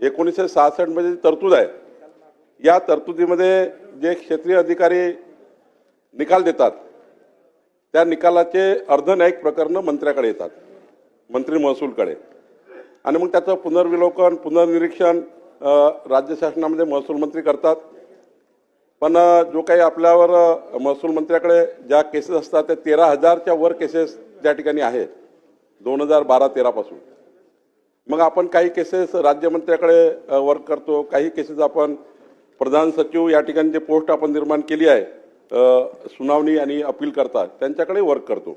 एकोणीसशे सहासष्टमध्ये जी तरतूद आहे या तरतुदीमध्ये जे क्षेत्रीय अधिकारी निकाल देतात त्या निकालाचे अर्धन्यायिक प्रकरणं मंत्र्याकडे येतात मंत्री महसूलकडे. आणि मग त्याचं पुनर्विलोकन पुनर्निरीक्षण राज्य शासनामध्ये महसूल मंत्री करतात. पण जो काही आपल्यावर महसूल मंत्र्याकडे ज्या केसेस असतात त्या तेरा हजारच्या वर केसेस त्या ठिकाणी आहेत दोन हजार बारा तेरापासून मग आपण काही केसेस राज्यमंत्र्याकडे वर्क करतो. काही केसेस आपण प्रधान सचिव या ठिकाणी जे पोस्ट आपण निर्माण केली आहे सुनावणी आणि अपील करतात त्यांच्याकडे वर्क करतो.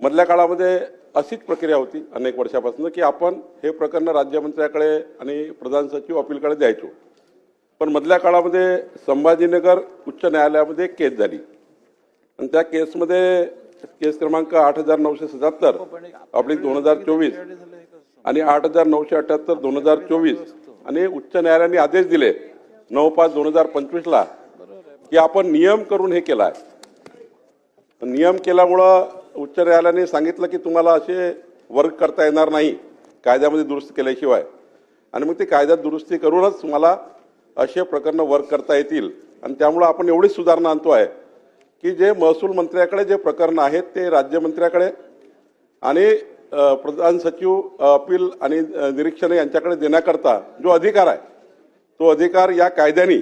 मधल्या काळामध्ये अशीच प्रक्रिया होती अनेक वर्षापासून की आपण हे प्रकरण राज्यमंत्र्याकडे आणि प्रधान सचिव अपीलकडे द्यायचो. पण मधल्या काळामध्ये संभाजीनगर उच्च न्यायालयामध्ये केस झाली. आणि त्या केसमध्ये केस क्रमांक आठ हजार नऊशे सत्याहत्तर आपली दोन हजार चोवीस. आणि आठ हजार नऊशे अठ्याहत्तर दोन हजार चोवीस आणि उच्च न्यायालयाने आदेश दिले नऊ पाच दोन हजार पंचवीसला की आपण नियम करून हे केला आहे नियम केल्यामुळं उच्च न्यायालयाने सांगितलं की तुम्हाला असे वर्क करता येणार नाही कायद्यामध्ये दुरुस्त केल्याशिवाय. आणि मग ते कायद्यात दुरुस्ती करूनच तुम्हाला असे प्रकरणं वर्क करता येतील. आणि त्यामुळं आपण एवढीच सुधारणा आणतो आहे की जे महसूल मंत्र्याकडे जे प्रकरणं आहेत ते राज्यमंत्र्याकडे आणि प्रधान सचिव अपील आणि निरीक्षण यांच्याकडे देण्याकरता जो अधिकार आहे तो अधिकार या कायद्याने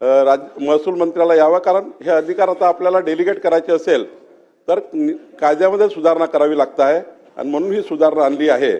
राज महसूल मंत्र्याला यावा. कारण हे अधिकार आता आपल्याला डेलिगेट करायचे असेल तर कायद्यामध्ये सुधारणा करावी लागत आहे. आणि म्हणून ही सुधारणा आणली आहे.